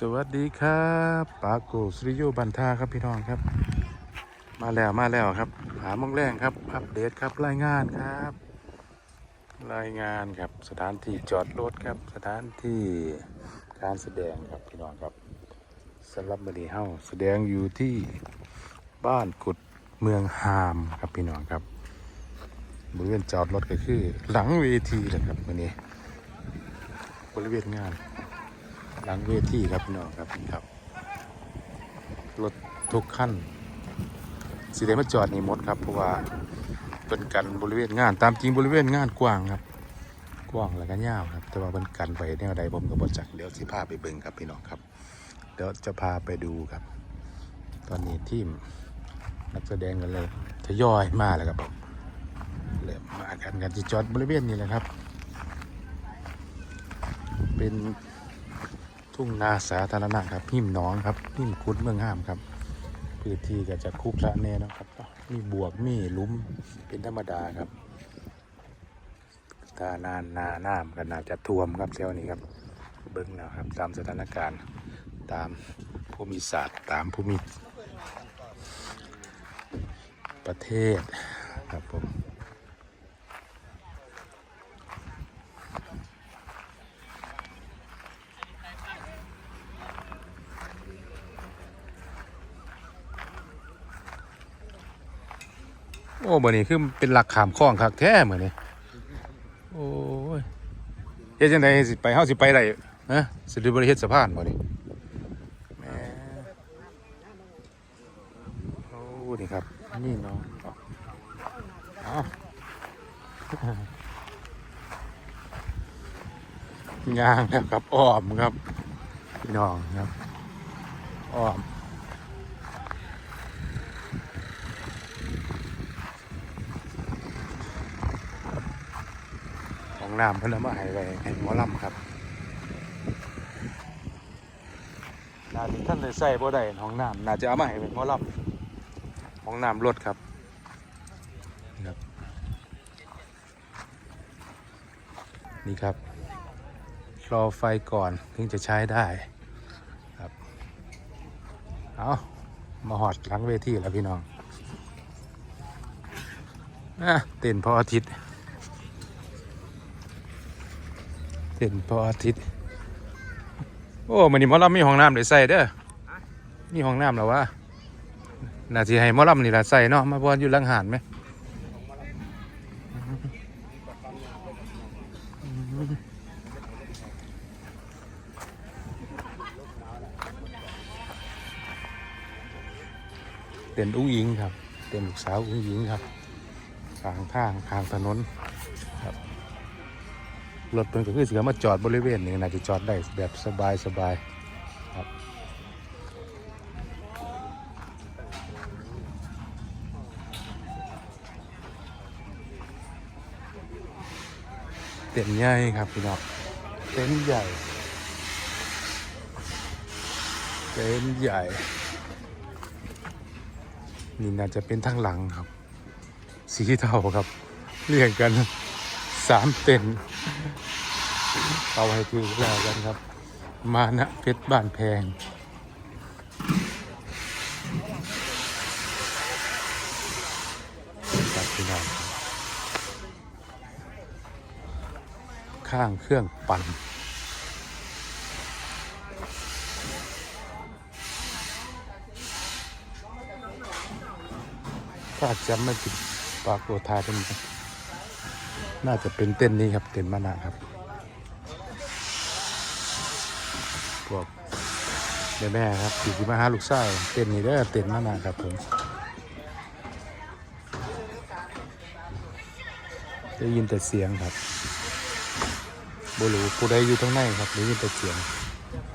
สวัสดีครับปาโกสุริโยบันทาครับพี่น้องครับ มาแล้วมาแล้วครับ หามองแรงครับ อัปเดตครับรายงานครับ รายงานครับสถานที่จอดรถครับ สถานที่การแสดงครับพี่น้องครับสำหรับมือนีเฮาแสดงอยู่ที่บ้านกุดเมืองฮามครับพี่น้องครับบริเวณจอดรถก็คือ หลังเวทีเลยครับมือนี้ บริเวณงาน หลังเวทีครับพี่น้องครับครับรถทุกขั้นสีแดงมาจอดนี่หมดครับเพราะว่าเป็นกันบริเวณงาน ตามจริงบริเวณงานกว้างครับ กว้างแล้วก็ยาวครับ แต่ว่าเป็นกันไปแนวใดผมกับบจักเดี๋ยวสิพาไปเบิ่งครับพี่น้องครับเดี๋ยวจะพาไปดูครับ ตอนนี้ทีมนักแสดงกันเลยทยอยมาแล้วครับผมเริ่มมากันกันที่จอดบริเวณนี้แหละครับ เป็น ทุ่งนาสาธารณะครับพิมหน้องครับพิมคุดเมืองห้ามครับพื้นที่ก็จะคุกคละแน่นะครับ มีบวกมีลุ้มเป็นธรรมดาครับถ้านานนาน้ำก็น่าจะท่วมครับเท่านี้ครับ เบิ้งแล้วครับ ตามสถานการณ์ตามภูมิศาสตร์ตามภูมิประเทศครับผม โอ้เบอร์นี้คือเป็นหลักขามข้องคักแท้เหมือนนี้โอ้ยเฮ็ดจังไดสิไปเฮาสิไปได้ฮะสิได้บริเฮ็ดสะพานบ่นี่แม่โอ้นี่ครับนี่เนาะเอายางนะครับอ้อมครับพี่น้องครับอ้อม ของน้ำเพิ่นเอามาให้ไว้ให้หมอลำครับน่าจะท่านเลยใส่บ่ได้ของน้ำน่าจะเอามาให้เป็นหมอลำของน้ำรถครับนี่ครับ นี่ครับรอไฟก่อนถึงจะใช้ได้ครับเอามาหอดหลังเวทีแล้วพี่น้องอะเต้นพออาทิตย์ เห็ นพออาทิตย์ โอ้มันนี่มอลำมีห้องน้ำได้ใส่เด้อมีห้องน้ำแล้ววะน่าสิให้มอลำนี่ละใส่เนาะมาบอนอยู่ลังหานไหมเต้นอุ้งยิงครับ เต้นลูกสาวอุ้งยิงครับข้างทางข้างถนน รถเพิ่นก็คือเสือมาจอดบริเวณนี้น่าจะจอดได้แบบสบายสบายครับเต็นท์ใหญ่ครับพี่น้องเต็นท์ใหญ่เต็นท์ใหญ่ นี่น่าจะเป็นทางหลังครับ สีเทาครับเรียงกัน สามเต็นเอาให้ถือแล้วกันครับ มานะเพชรบ้านแพง ครับพี่น้องข้างเครื่องปั่นถ้าจำไม่ผิดปากฏทายเป็น น่าจะเป็นเต้นนี้ครับ เต้นมานะครับพวกแม่แม่ครับสี่สิบห้าลูกไส้เต้นนี่เด้เต้นมานะครับผมได้ยินแต่เสียงครับบรูผู้ใดอยู่ตรงไหนครับได้ยินแต่เสียง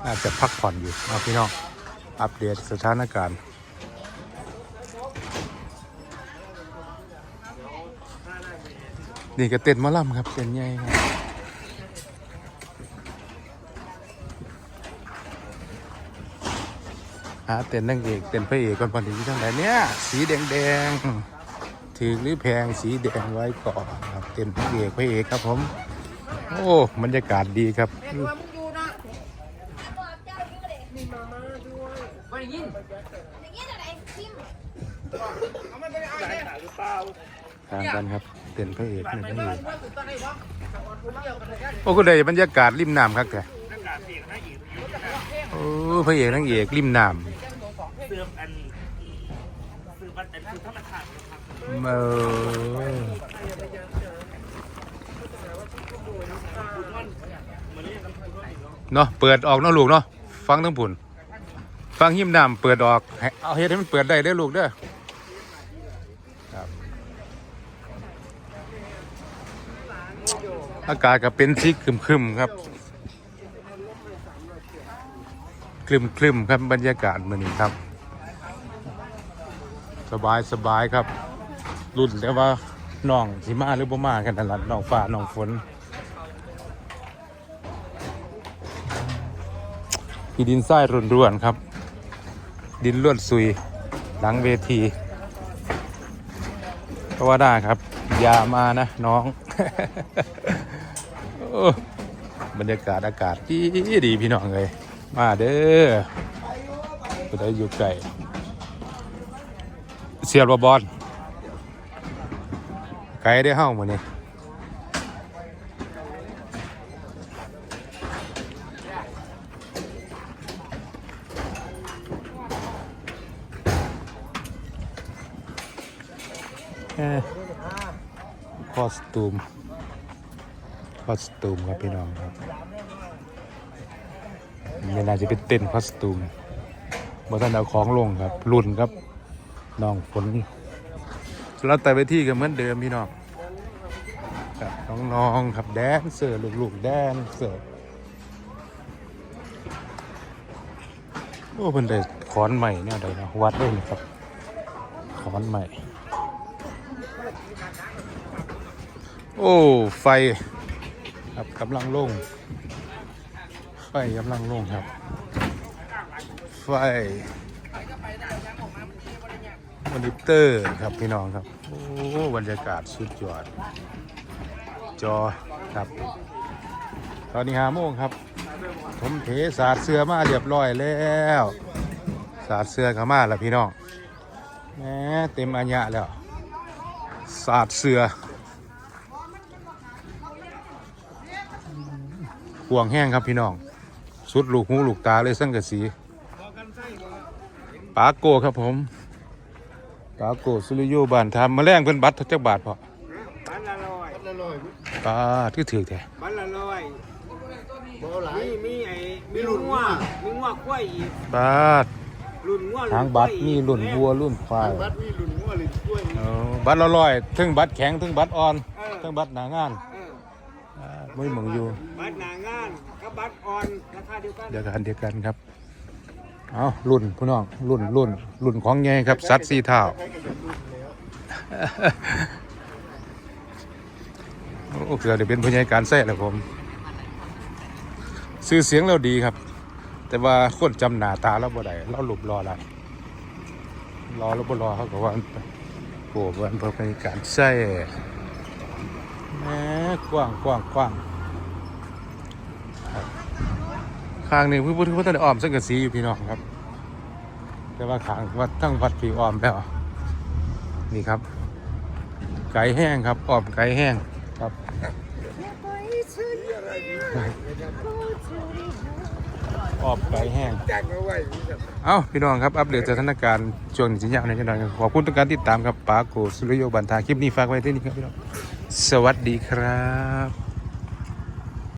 น่าจะพักผ่อนอยู่เอาพี่น้องอัปเดตสถานการณ์ นี่ก็เต้นมะล่ำครับเต้นใหญ่ครับหาเต้นนางเอกเต้นพระเอกก่อนพอดีทั้งไหนเนี่ยสีแดงแดงๆถือหรือแพงสีแดงไว้ก่อนครับเต้นพระเอกพระเอกครับผม โอ้บรรยากาศดีครับแม่งว่างอยู่เนาะอย่างนี้อะไรซิมตามกันครับ เต้นพระเอกนี่พระเอกโอ้ก็ได้บรรยากาศริมน้ำครับแกโอ้พระเอกนางเอกริมน้เสื่อมอันสื่อมันเป็นคือธรรมชาตินะครับำเออเนาะเปิดออกเนาะลูกเนาะฟังทั้งผุนฟังหิมน้ำเปิดออกให้เอาเฮ็ดให้มันเปิดได้เด้อลูกเด้อครับ อากาศก็เป็นสีครึมๆครับคลึมๆครับบรรยากาศมือนี้ครับ สบายสบายครับ รุ่นแต่ว่าน้องสิมาหรือบ่มากันนั่นล่ะน้องฟ้าน้องฝนพี่ดินทรายร่วนๆครับ ดินล้วนซุยหลังเวทีก็ว่าได้ครับอย่ามานะน้อง บรรยากาศอากาศดีดีพี่น้องเลยมาเด้อจะได้อยู่ไกลเสียบบอลไกลได้เฮ้าหมดนี่คอสตูม อสตูมครับพี่น้องครับนี่น่าจะเป็นเต้นคอสตูมบ่ท่านเอาของลงครับรุ่นครับน้องฝนแล้วแต่ไปที่ก็เหมือนเดิมพี่น้องครับน้องๆครับแดนเซอร์ลูกๆแดนเซอร์โอ้เพิ่นได้ขอนใหม่เนี่ยได้นะวัดด้วยนี่ครับขอนใหม่ โอ้ ไฟ ครับกำลังลง ไฟกำลังลงครับ ไฟมอนิเตอร์ครับพี่น้องครับ โอ้บรรยากาศสุดยอด จอครับ ตอนนี้ห้าโมงครับ ผมเทสาดเสื้อมาเรียบร้อยแล้วสาดเสื้อเข้ามาแล้วพี่น้องแหมเต็มอัญญะแล้วสาดเสื้อ ห่วงแห้งครับพี่น้อง สุดลูกหูลูกตาเลยสังกะสีปาโกครับผมปาโกสุริโยบานทำมาแรงเพิ่นบัตรจักบาทพอบ้านละร้อยปาที่ถือแท้บ้านละร้อยมีมีไอ้มีรุ่นงัวมีงัวกล้วยอีกบาทรุ่นงัวทางบัตรมีรุ่นวัวรุ่นควายบัตรมีรุ่นงัวรุ่นกล้วยเออบัตรละร้อยถึงบัตรแข็งถึงบัตรอ่อนถึงบัตรหนางานเอออ่า ไม่เหมือนอยู่บัตรหนางานกับบัตรอ่อนราคาเดียวกันเดียวกันเดียวกันครับเอารุ่นพี่น้องรุ่นรุ่นรุ่นของใหญ่ครับสัตว์สีเท้าโอ้เกือบจะเป็นผู้ใหญ่การแท้แล้วผม ซื้อเสียงเราดีครับ แต่ว่าคนจำหน้าตาเราบ่ได้เราหลบรออะไรรอแล้วบ่รอเขาก็ว่าโอ้วันเพื่อเป็นการใส่แหม กว้างกว้างกว้างครับข้างนี้พี่พุทธพุทธอ้อมสังกะสีอยู่พี่น้องครับ แต่ว่าข้างวัดทั้งวัดพี่อ้อมแล้วนี่ครับ ไก่แห้งครับอ้อมไก่แห้งครับ ออบไก่แห้ง จ้งเอาไว้เอ้าพี่น้องครับอัปเดตสถานการณ์ช่วงนี้สิยาวในอยจังหน่อยขอบคุณทุกการติดตามครับปาโกสุริโยบันทาคลิปนี้ฝากไว้ที่นี่ครับพี่น้องสวัสดีครับ